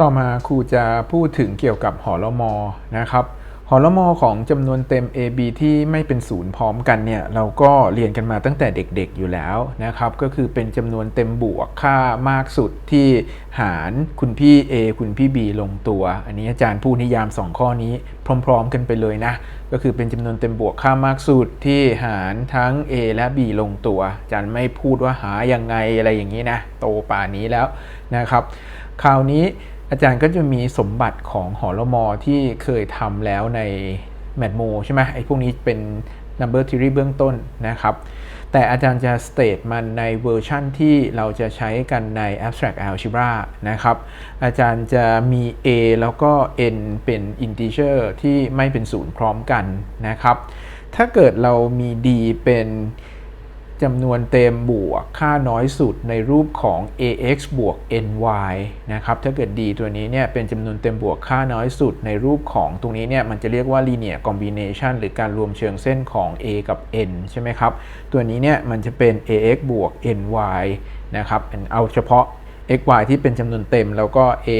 ต่อมาครูจะพูดถึงเกี่ยวกับหอลมอนะครับหอลมอของจำนวนเต็ม AB ที่ไม่เป็นศูนย์พร้อมกันเนี่ยเราก็เรียนกันมาตั้งแต่เด็กๆอยู่แล้วนะครับ ก็คือเป็นจำนวนเต็มบวกค่ามากสุดที่หารคุณพี่ A คุณพี่ B ลงตัว อันนี้อาจารย์พูดนิยาม 2 ข้อนี้พร้อมๆกันไปเลยนะ ก็คือเป็นจำนวนเต็มบวกค่ามากสุดที่หารทั้ง A และ B ลงตัว อาจารย์ไม่พูดว่าหายังไงอะไรอย่างนี้นะโตป่านี้แล้วนะครับ คราวนี้ อาจารย์ก็จะมีสมบัติของหอลมอที่เคยทำแล้วในแมทโมใช่ไหมไอ้พวกนี้เป็น number theory เบื้องต้นนะครับ แต่อาจารย์จะ state มันในเวอร์ชั่นที่เราจะใช้กันใน abstract algebra นะครับ อาจารย์จะมี a แล้วก็ n เป็น integer ที่ไม่เป็นศูนย์พร้อมกันนะครับ ถ้าเกิดเรามี d เป็น จำนวนเต็มบวกค่าน้อยสุดในรูปของ ax บวก ny นะครับ ถ้าเกิด d ตัวนี้เนี่ยเป็นจำนวนเต็มบวกค่าน้อยสุดในรูปของตรงนี้เนี่ยมันจะเรียกว่า linear combination หรือการรวมเชิงเส้นของ a กับ n ใช่ไหมครับ ตัวนี้เนี่ยมันจะเป็น ax บวก ny นะครับ เอาเฉพาะ x y ที่เป็นจำนวนเต็มแล้วก็ a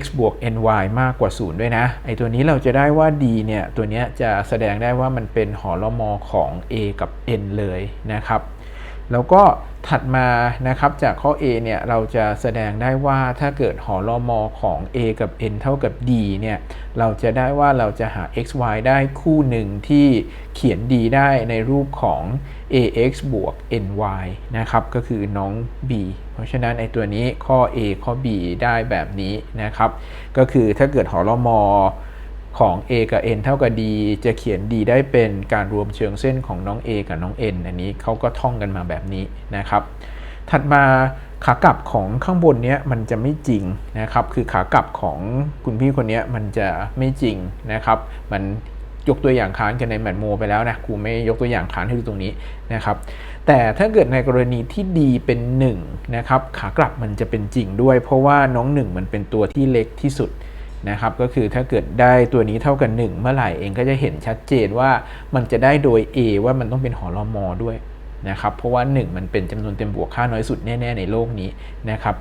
x บวก ny มากกว่า 0 ด้วยนะ ไอตัวนี้เราจะได้ว่า d เนี่ย ตัวนี้จะแสดงได้ว่ามันเป็นหอลมอของ a กับ n เลยนะครับ แล้วก็ ถัดมานะครับจากข้อ A เนี่ยเราจะแสดงได้ว่าถ้าเกิดหอลมอของ A กับ n เท่ากับ d เนี่ยเราจะได้ว่าเราจะหา x y ได้คู่หนึ่งที่เขียน d ได้ในรูปของ ax บวก ny นะครับก็คือน้อง b เพราะฉะนั้นไอตัวนี้ข้อ A ข้อ B ได้แบบนี้นะครับ ก็คือถ้าเกิดหอลมอ ของ a กับ n เท่ากับ d จะเขียน d ได้เป็นการรวมเชิงเส้นของน้อง a กับน้อง n อันนี้เขาก็ท่องกันมาแบบนี้นะครับ ถัดมาขากลับของข้างบนเนี้ยมันจะไม่จริงนะครับ คือขากลับของคุณพี่คนนี้มันจะไม่จริงนะครับ มันยกตัวอย่างค้านกันในแมทโมไปแล้วนะครูไม่ยกตัวอย่างค้านให้ดูตรงนี้นะครับ แต่ถ้าเกิดในกรณีที่ดีเป็น1นะครับขากลับมันจะเป็นจริงด้วย เพราะว่าน้อง 1 มันเป็นตัวที่เล็กที่สุด นะครับก็คือถ้าเกิดได้ตัวนี้เท่ากัน 1 เมื่อไหร่เองก็จะเห็นชัดเจนว่ามันจะได้โดย A ว่ามันต้องเป็นหอลมอด้วยนะครับเพราะว่า 1 มันเป็นจำนวนเต็มบวกค่าน้อยสุดแน่ ๆ ในโลกนี้นะครับ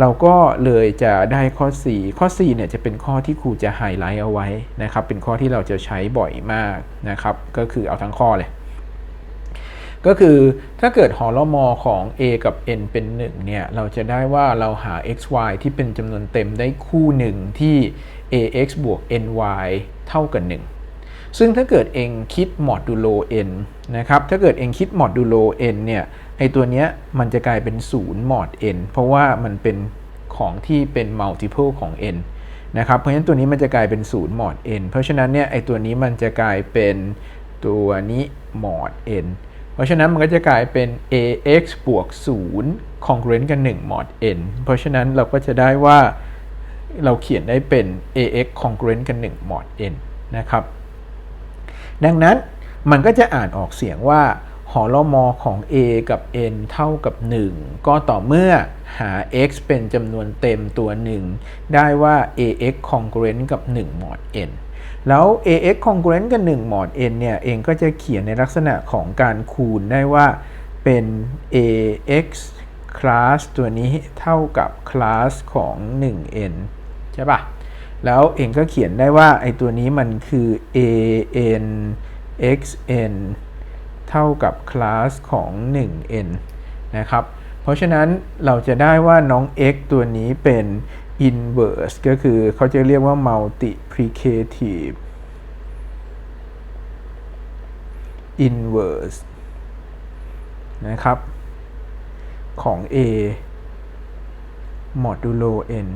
เราก็เลยจะได้ข้อ 4 ข้อ4เนี่ยจะเป็นข้อที่ครูจะไฮไลท์เอาไว้นะครับเป็นข้อที่เราจะใช้บ่อยมากนะครับก็คือเอาทั้งข้อเลย ก็คือถ้าเกิดหอลมอของ a กับ n เป็น1เนี่ยเราจะได้ว่าเราหา x y ที่เป็นจำนวนเต็มได้คู่หนึ่งที่ ax บวก ny เท่ากับ 1 ซึ่งถ้าเกิดเองคิดมอดูโล n นะครับถ้าเกิดเองคิดมอดูโล n เนี่ยไอตัวเนี้ยมันจะกลายเป็น0มอด n เพราะว่ามันเป็นของที่เป็น multiple ของ n นะครับเพราะฉะนั้นตัวนี้มันจะกลายเป็น0มอด n เพราะฉะนั้นเนี่ยไอตัวนี้มันจะกลายเป็นตัวนี้มอด n เพราะฉะนั้นมันก็จะกลายเป็น ax บวก0 congruent กับ1 mod n เพราะฉะนั้นเราก็จะได้ว่าเราเขียนได้เป็น ax congruent กับ1 mod n นะครับ ดังนั้นมันก็จะอ่านออกเสียงว่าหอลมอของ a กับ n เท่ากับ 1 ก็ต่อเมื่อหา x เป็นจำนวนเต็มตัวหนึ่งได้ว่า ax congruent กับ1 mod n แล้ว ax congruent กับ1 mod n เนี่ยเองก็จะเขียนในลักษณะของการคูณได้ว่าเป็น ax class ตัวนี้เท่ากับ class ของ 1n ใช่ปะแล้วเองก็เขียนได้ว่าไอตัวนี้มันคือ an xn เท่ากับ class ของ 1n นะครับ เพราะฉะนั้นเราจะได้ว่าน้อง x ตัวนี้เป็น inverse ก็คือเขาจะเรียกว่า multiplicative inverse นะครับ ของ a modulo n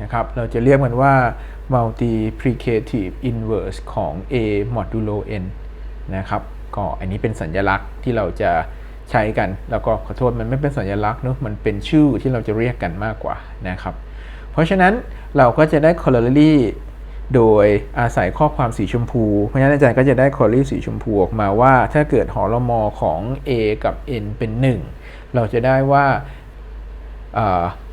นะครับ เราจะเรียกมันว่า multiplicative inverse ของ a modulo n นะครับ ก็อันนี้เป็นสัญลักษณ์ที่เราจะ ใช้กัน แล้วก็ขอโทษมันไม่เป็นสัญลักษณ์เนอะมันเป็นชื่อที่เราจะเรียกกันมากกว่านะครับ เพราะฉะนั้นเราก็จะได้ corollary โดยอาศัยข้อความสีชมพู เพราะฉะนั้นอาจารย์ก็จะได้ corollary สีชมพูออกมาว่า ถ้าเกิดหอลมอของ a กับ n เป็น 1 เราจะได้ว่า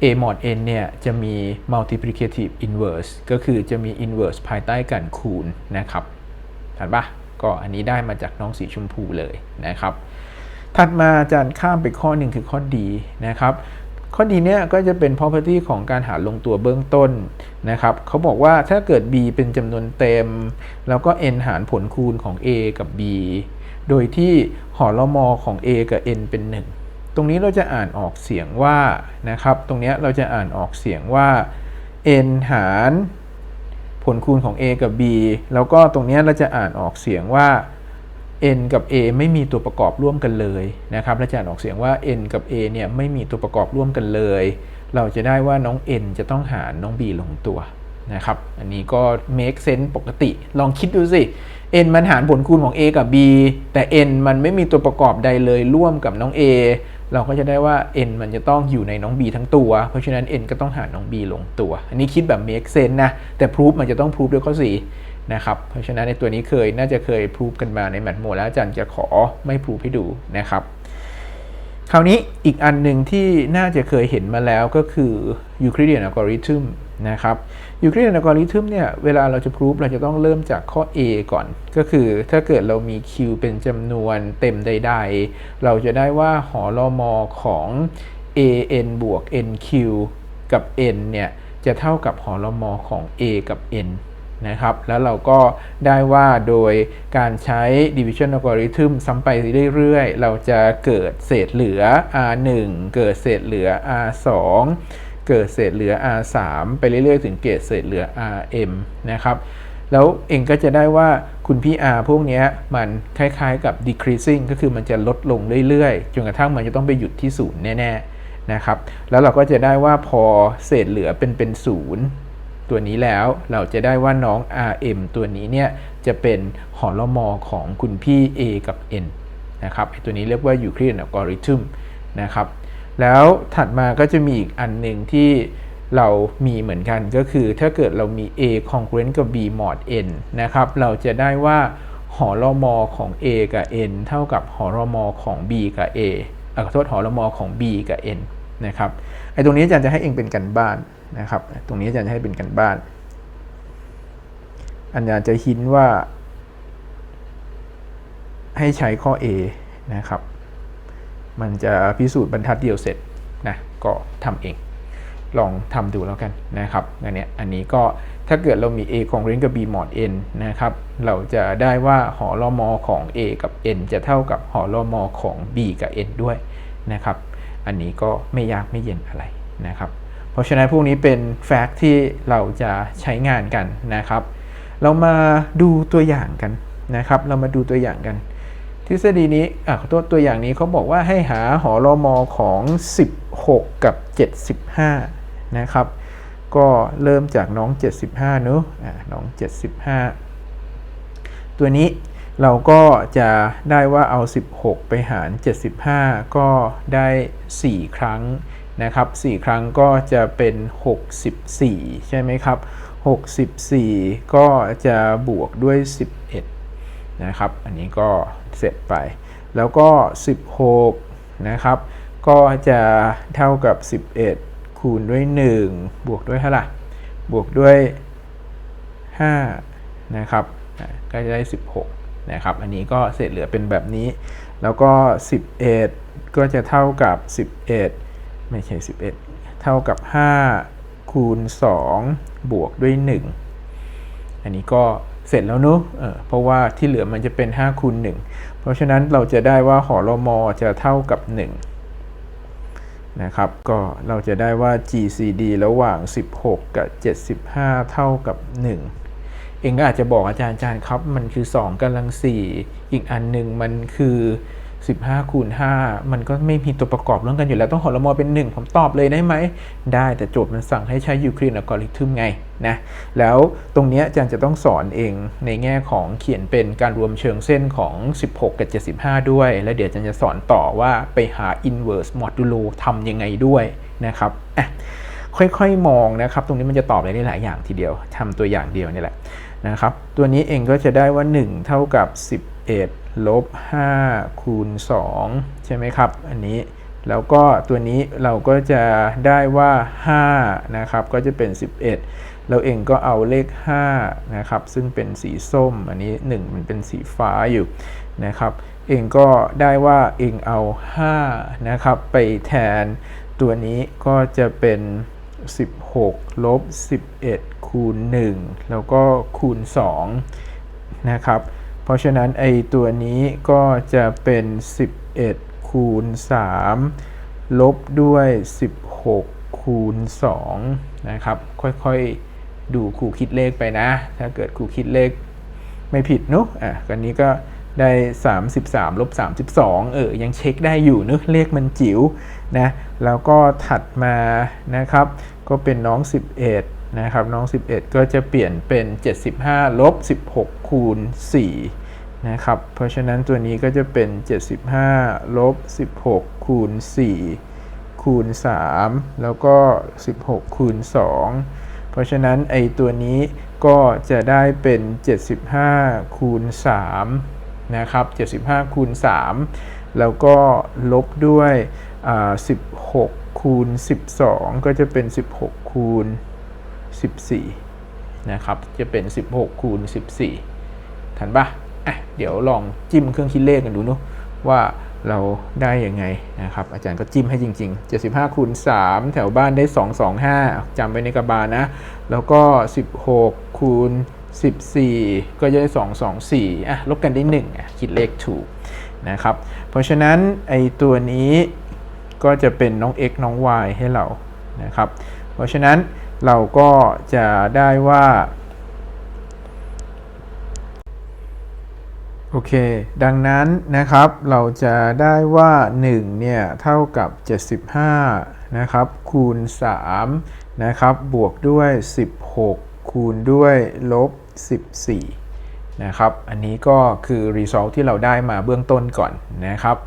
a mod n เนี่ยจะมี multiplicative inverse ก็คือจะมี inverse ภายใต้การคูณนะครับถัดปะก็อันนี้ได้มาจากน้องสีชมพูเลยนะครับ ถัดมาอาจารย์ข้ามไปข้อหนึ่งคือข้อดีนะครับข้อดีเนี่ยก็จะเป็น property ของการหารลงตัวเบื้องต้นนะครับเขาบอกว่าถ้าเกิด b เป็นจำนวนเต็ม แล้วก็ n หารผลคูณของ a กับ b โดยที่หอละมอของ a กับ n เป็น 1 ตรงนี้เราจะอ่านออกเสียงว่านะครับ ตรงนี้เราจะอ่านออกเสียงว่า n หารผลคูณของ a กับ b แล้วก็ตรงนี้เราจะอ่านออกเสียงว่า n กับ a ไม่มีตัวประกอบร่วมกันเลยนะครับและจะอ่านออกเสียงว่า n กับ a เนี่ยไม่มีตัวประกอบร่วมกันเลย เราจะได้ว่าน้อง n จะต้องหารน้อง b ลงตัวนะครับ อันนี้ก็ make sense ปกติ ลองคิดดูสิ n มันหารผลคูณของ a กับ b แต่ n มันไม่มีตัวประกอบใดเลยร่วมกับน้อง a เราก็จะได้ว่า n มันจะต้องอยู่ในน้อง b ทั้งตัว เพราะฉะนั้น n ก็ต้องหารน้อง b ลงตัว อันนี้คิดแบบ make sense นะ แต่ proof มันจะต้อง proof ด้วยข้อ4 นะครับ เพราะฉะนั้นในตัวนี้เคยน่าจะเคย proof กันมาในแมทโมแล้วอาจารย์จะขอไม่ proof ให้ดูนะครับ คราวนี้อีกอันหนึ่งที่น่าจะเคยเห็นมาแล้วก็คือ Euclidean algorithm นะครับ Euclidean algorithm เนี่ยเวลาเราจะพิสูจเราจะต้องเริ่มจากข้อ A ก่อน ก็คือถ้าเกิดเรามี q เป็นจำนวนเต็มใด ๆ เราจะได้ว่าหอลอมอของ an บวก nq กับ n เนี่ยจะเท่ากับหอลอมอของ a กับ n นะครับ แล้วเราก็ได้ว่าโดยการใช้ division algorithm ซ้ำไปเรื่อยๆ เราจะเกิดเศษเหลือ r1 เกิดเศษเหลือ r2 เกิดเศษเหลือ r3 ไปเรื่อยๆ ถึงเกิดเศษเหลือ rm นะครับแล้วเองก็จะได้ว่าคุณพี่ r พวกนี้มันคล้ายๆกับ decreasing ก็คือมันจะลดลงเรื่อยๆ จนกระทั่งมันจะต้องไปหยุดที่ศูนย์แน่ๆนะครับ แล้วเราก็จะได้ว่าพอเศษเหลือเป็นเป็นศูนย์ ตัวนี้แล้ว เราจะได้ว่าน้อง rm ตัวนี้เนี่ยจะเป็นหอลมอของคุณพี่ a กับ n นะครับไอตัวนี้เรียกว่า Euclidean algorithm นะครับ แล้วถัดมาก็จะมีอีกอันหนึ่งที่เรามีเหมือนกันก็คือถ้าเกิดเรามี a congruent กับ b mod n นะครับ เราจะได้ว่าหอลมอของ a กับ n เท่ากับหอลมอของ b กับ a ขอโทษหอลมอของ b กับ n นะครับ ไอ้ตรงนี้อาจารย์จะให้เองเป็นกันบ้านนะครับ ตรงนี้อาจารย์จะให้เป็นกันบ้านอาจารย์จะหินว่า ให้ใช้ข้อ A นะครับ มันจะพิสูจน์บรรทัดเดียวเสร็จนะก็ทำเองลองทำดูแล้วกันนะครับอันนี้อันนี้ก็ถ้าเกิดเรามี A ของ r a n กับ B มอด n นะครับ เราจะได้ว่าหอลอมอของ A กับ n จะเท่ากับหอลอมอของ B กับ n ด้วยนะครับ อันนี้ก็ไม่ยากไม่เย็นอะไรนะครับ เพราะฉะนั้นพวกนี้เป็นแฟกต์ที่เราจะใช้งานกันนะครับ เรามาดูตัวอย่างกันนะครับ เรามาดูตัวอย่างกัน ทฤษฎีนี้อะขอโทษตัวอย่างนี้เขาบอกว่าให้หาหอรอมอของ 16 กับ 75 นะครับ ก็เริ่มจากน้อง 75เนอะอะน้อง 75 ตัวนี้ เราก็จะได้ว่าเอา 16 ไปหาร 75 ก็ได้ 4 ครั้งนะครับ 4 ครั้งก็จะเป็น 64 ใช่ไหมครับ 64 ก็จะบวกด้วย 11 นะครับ อันนี้ก็เสร็จไป แล้วก็ 16 นะครับ ก็จะเท่ากับ 11 คูณด้วย 1 บวกด้วยเท่าไหร่บวกด้วย 5 นะครับก็จะได้ 16 นะครับ อันนี้ก็เศษเหลือเป็นแบบนี้ แล้วก็ 11 ก็จะเท่ากับ 11 ไม่ใช่ 11 เท่ากับ 5 คูณ 2 บวกด้วย 1 อันนี้ก็เสร็จแล้วเนอะเเพราะว่าที่เหลือมันจะเป็น5คูณ1เพราะฉะนั้นเราจะได้ว่าหอรมอจะเท่ากับ 1 นะครับ ก็เราจะได้ว่า GCD ระหว่าง 16 กับ 75 เท่ากับ 1 เองก็อาจจะบอกอาจารย์อาจารย์ครับ มันคือ 2กำลัง 4 อีกอันหนึ่งมันคือ 15คูณ5มันก็ไม่มีตัวประกอบร่วมกันอยู่แล้วต้องหอรมอเป็น 1 ผมตอบเลยได้ไหม ได้แต่โจทย์มันสั่งให้ใช้ยูคลิดอัลกอริทึมไงนะแล้วตรงนี้อาจารย์จะต้องสอนเองในแง่ของเขียนเป็นการรวมเชิงเส้นของ 16 กับ 75 ด้วย แล้วเดี๋ยวอาจารย์จะสอนต่อว่าไปหา inverse modulo ทำยังไงด้วยนะครับอะ ค่อยๆ มองนะครับ ตรงนี้มันจะตอบอะไรได้หลายอย่างทีเดียวทำตัวอย่างเดียวนี่แหละนะครับ ตัวนี้เองก็จะได้ว่า 1 เท่ากับ 11ลบ5คูณ2ใช่ไหมครับ อันนี้แล้วก็ตัวนี้เราก็จะได้ว่า5นะครับก็จะเป็น 11 เราเองก็เอาเลข5นะครับซึ่งเป็นสีส้มอันนี้ 1 มันเป็นสีฟ้าอยู่นะครับเองก็ได้ว่าเองเอา5นะครับไปแทนตัวนี้ก็จะเป็น 16ลบ11 คูณ 1 แล้วก็คูณ 2 นะครับ เพราะฉะนั้นไอตัวนี้ก็จะเป็น 11 คูณ 3 ลบด้วย 16 คูณ 2 นะครับ ค่อยๆ ดูครูคิดเลขไปนะ ถ้าเกิดครูคิดเลขไม่ผิดนุะอะกันนี้ก็ได้ 33ลบ32 เออ ยังเช็คได้อยู่นอะเลขมันจิ๋วนะ แล้วก็ถัดมานะครับ ก็เป็นน้อง 11 นะครับ น้อง 11 ก็จะเปลี่ยนเป็น 75 ลบ 16 คูณ 4 นะครับ เพราะฉะนั้นตัวนี้ก็จะเป็น 75 ลบ 16 คูณ 4 คูณ 3 แล้วก็ 16 คูณ 2 เพราะฉะนั้นไอตัวนี้ก็จะได้เป็น 75 คูณ 3 นะครับ 75 คูณ 3 แล้วก็ลบด้วยอ่า16 คูณ 12 ก็จะเป็น 16 คูณ 14 นะครับ จะเป็น 16 คูณ 14 ทันปะอะเดี๋ยวลองจิ้มเครื่องคิดเลขกันดูเนอะว่าเราได้ยังไงนะครับ อาจารย์ก็จิ้มให้จริง ๆ 75คูณ3แถวบ้านได้ 225จำไว้ในกระบาลนะ แล้วก็ 16คูณ14 ก็จะได้ 224 อะ ลบกันได้1อะคิดเลขถูกนะครับ เพราะฉะนั้นไอตัวนี้ ก็จะเป็นน้อง x น้อง y ให้เรานะครับ เพราะฉะนั้นเราก็จะได้ว่าโอเค ดังนั้นนะครับเราจะได้ว่า 1 เนี่ย เท่ากับ 75 นะครับ คูณ 3 นะครับ บวกด้วย 16 คูณด้วยลบ 14 นะครับ อันนี้ก็คือ result ที่เราได้มาเบื้องต้นก่อนนะครับ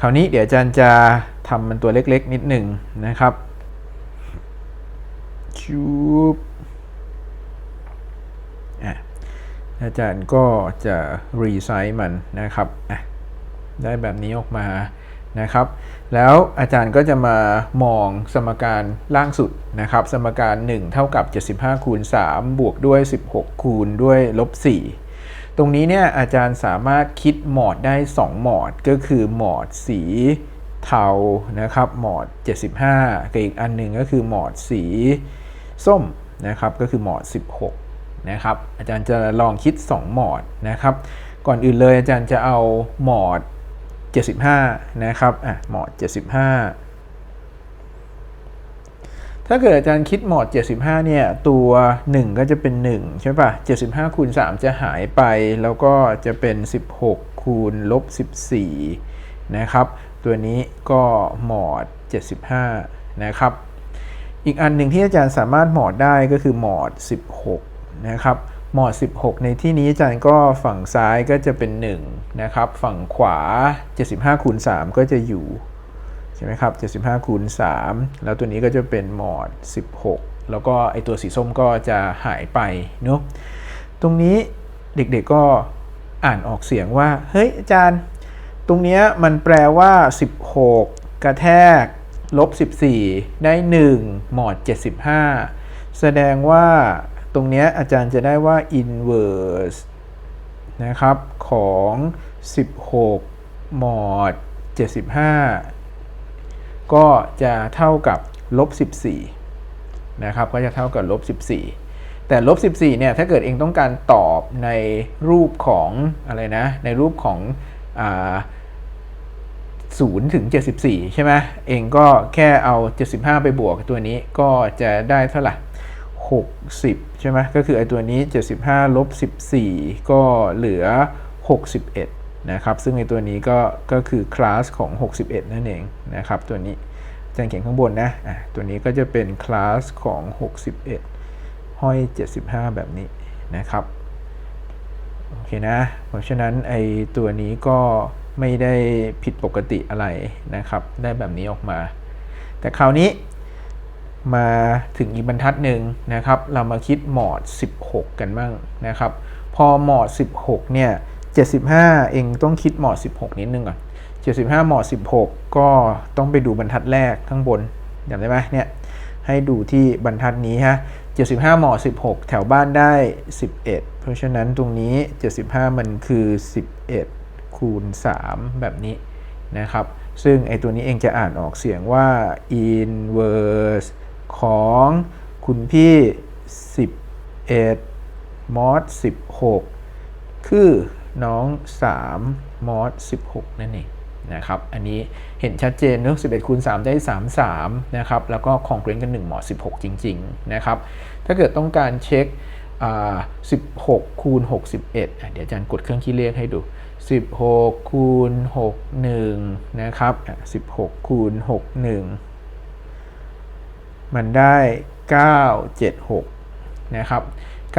คราวนี้เดี๋ยวอาจารย์จะทำมันตัวเล็กๆ นิดหนึ่งนะครับชูบอะอาจารย์ก็จะรีไซส์มันนะครับอะได้แบบนี้ออกมานะครับ แล้วอาจารย์ก็จะมามองสมการล่างสุดนะครับ สมการ 1 เท่ากับ 75คูณ3บวกด้วย 16 คูณด้วยลบ4 ตรงนี้เนี่ยอาจารย์สามารถคิดหมอดได้ 2 หมอดก็คือหมอดสีเทานะครับหมอด 75กับอีกอันหนึ่งก็คือหมอดสีส้มนะครับก็คือหมอด 16นะครับอาจารย์จะลองคิด 2 หมอดนะครับก่อนอื่นเลยอาจารย์จะเอาหมอด 75นะครับอะหมอด 75 ถ้าเกิดอาจารย์คิดหมอด75 เนี่ย ตัว 1 ก็จะเป็น 1 ใช่ป่ะ75คูณ3จะหายไป แล้วก็จะเป็น 16คูณลบ14 นะครับ ตัวนี้ก็หมอด 75 นะครับ อีกอันหนึ่งที่อาจารย์สามารถหมอดได้ก็คือหมอด 16 นะครับหมอด 16 ในที่นี้อาจารย์ก็ฝั่งซ้ายก็จะเป็น 1 นะครับ ฝั่งขวา 75คูณ3ก็จะอยู่ ใช่ไหมครับ 75คูณ3แล้วตัวนี้ก็จะเป็นหมอด 16 แล้วก็ไอตัวสีส้มก็จะหายไปเนาะตรงนี้เด็กๆก็อ่านออกเสียงว่า เฮ้ยอาจารย์ ตรงเนี้ยมันแปลว่า 16 กระแทก ลบ 14 ได้ 1 หมอด 75 แสดงว่าตรงเนี้ยอาจารย์จะได้ว่า inverse นะครับ ของ 16 หมอด 75 ก็จะเท่ากับลบ14นะครับก็จะเท่ากับลบ14 แต่ลบ14เนี่ยถ้าเกิดเองต้องการตอบในรูปของอะไรนะในรูปของอ่า0ถึง 74 ใช่ไหมเองก็แค่เอา 75 ไปบวกตัวนี้ก็จะได้เท่าไหร่60 ใช่ไหมก็คือไอ้ตัวนี้ 75ลบ14 ก็เหลือ 61 นะครับซึ่งไอ้ตัวนี้ก็ก็คือคลาสของ 61 นั่นเองนะครับตัวนี้จารย์เขียนข้างบนนะอะตัวนี้ก็จะเป็นคลาสของ 61 ห้อย 75 แบบนี้นะครับโอเคนะ เพราะฉะนั้นไอตัวนี้ก็ไม่ได้ผิดปกติอะไรนะครับ ได้แบบนี้ออกมา แต่คราวนี้มาถึงอีกบรรทัดหนึ่งนะครับ เรามาคิดหมอด 16 กันบ้างนะครับ พอหมอด 16 เนี่ย 75 เองต้องคิดหมอด16 นิดนึงก่อน75หมอด16 ก็ต้องไปดูบรรทัดแรกข้างบนจำได้ไหมเนี่ยให้ดูที่บรรทัดนี้ฮะ75หมอด16 แถวบ้านได้ 11 เพราะฉะนั้นตรงนี้ 75 มันคือ 11 คูณ 3 แบบนี้นะครับ ซึ่งไอตัวนี้เองจะอ่านออกเสียงว่า inverse ของคุณพี่ 11มอส16 คือ น้อง 3 มอส16 นั่นเองนะครับ อันนี้เห็นชัดเจนเนอะ11คูณ3ได้ 33 นะครับ แล้วก็คองเกรนกัน1หมอด16 จริง ๆ นะครับ ถ้าเกิดต้องการเช็คอ่า16 คูณ 61อะเดี๋ยวอาจารย์กดเครื่องคิดเลขให้ดู 16 คูณ 61 นะครับ 16 คูณ 61 มันได้ 976 นะครับ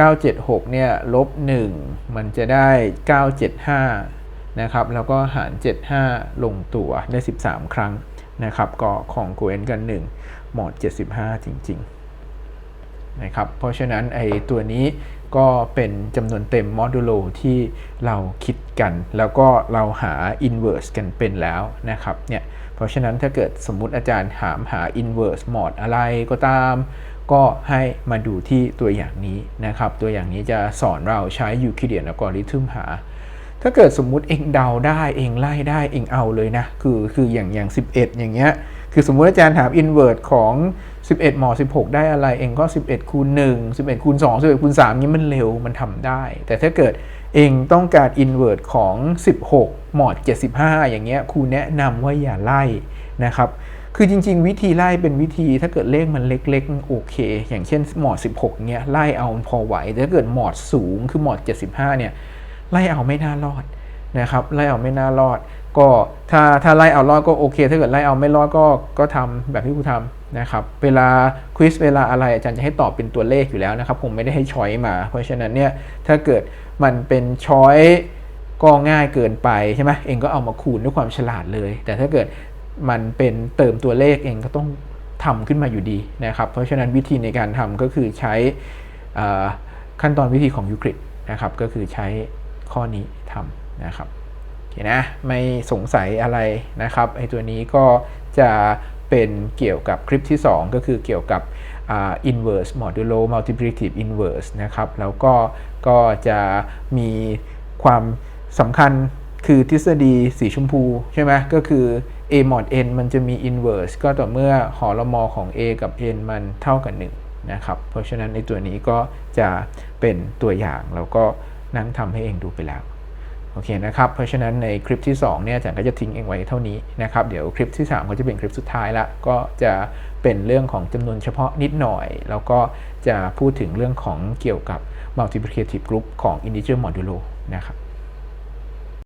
976เนี่ยลบ1มันจะได้ 975นะครับแล้วก็หาร 75 ลงตัวได้ 13 ครั้งนะครับก็ของโกเอนกัน 1 หมด 75 จริงๆนะครับเพราะฉะนั้นไอ้ตัวนี้ก็เป็นจำนวนเต็มโมดูโลที่เราคิดกัน แล้วก็เราหา inverse กันเป็นแล้วนะครับเนี่ยเพราะฉะนั้นถ้าเกิดสมมุติอาจารย์ถามหา inverse หมอดอะไรก็ตาม ก็ให้มาดูที่ตัวอย่างนี้นะครับ ตัวอย่างนี้จะสอนเราใช้ Euclidean algorithm หา ถ้าเกิดสมมุติเองเดาได้เองไล่ได้เองเอาเลยนะ คือคืออย่างอย่าง 11 อย่างเงี้ย คือสมมุติอาจารย์ถาม inverse ของ 11หมอ16 ได้อะไรเองก็ 11คูณ1 11คูณ2 11คูณ3นี้มันเร็วมันทำได้ แต่ถ้าเกิดเองต้องการ inverse ของ 16หมอด75 อย่างเงี้ยครูแนะนำว่าอย่าไล่นะครับ คือจริง ๆ วิธีไล่เป็นวิธีถ้าเกิดเลขมันเล็กๆโอเค อย่างเช่นหมอด 16เงี้ยไล่เอาพอไหวแต่ถ้าเกิดหมอดสูงคือหมอด 75เนี่ยไล่เอาไม่น่ารอดนะครับไล่เอาไม่น่ารอด ก็ถ้าถ้าไล่เอารอดก็โอเค ถ้าเกิดไล่เอาไม่รอดก็ก็ทำแบบที่ครูทำนะครับเวลาควิสเวลาอะไรอาจารย์จะให้ตอบเป็นตัวเลขอยู่แล้วนะครับผมไม่ได้ให้ช้อยมา เพราะฉะนั้นเนี่ยถ้าเกิดมันเป็นช้อยก็ง่ายเกินไปใช่ไหมเองก็เอามาคูณด้วยความฉลาดเลย แต่ถ้าเกิด มันเป็นเติมตัวเลขเองก็ต้องทำขึ้นมาอยู่ดีนะครับ เพราะฉะนั้นวิธีในการทำก็คือใช้ขั้นตอนวิธีของยูคลิดนะครับ ก็คือใช้ข้อนี้ทำนะครับโอเคนะไม่สงสัยอะไรนะครับไอตัวนี้ก็จะเป็นเกี่ยวกับคลิปที่ 2 ก็คือเกี่ยวกับ inverse modulo multiplicative inverse นะครับ แล้วก็ก็จะมีความสำคัญคือทฤษฎีสีชมพูใช่ไหมก็คือ a mod n มันจะมี inverse ก็ต่อเมื่อหอละมอของ a กับ n มันเท่ากัน1นะครับเพราะฉะนั้นในตัวนี้ก็จะเป็นตัวอย่างแล้วก็นั่งทำให้เองดูไปแล้วโอเคนะครับ เพราะฉะนั้นในคลิปที่ 2 เนี่ยอาจารย์ก็จะทิ้งเองไว้เท่านี้นะครับ เดี๋ยวคลิปที่ 3 ก็จะเป็นคลิปสุดท้ายละ ก็จะเป็นเรื่องของจำนวนเฉพาะนิดหน่อย แล้วก็จะพูดถึงเรื่องของเกี่ยวกับ multiplicative group ของ integer modulo นะครับ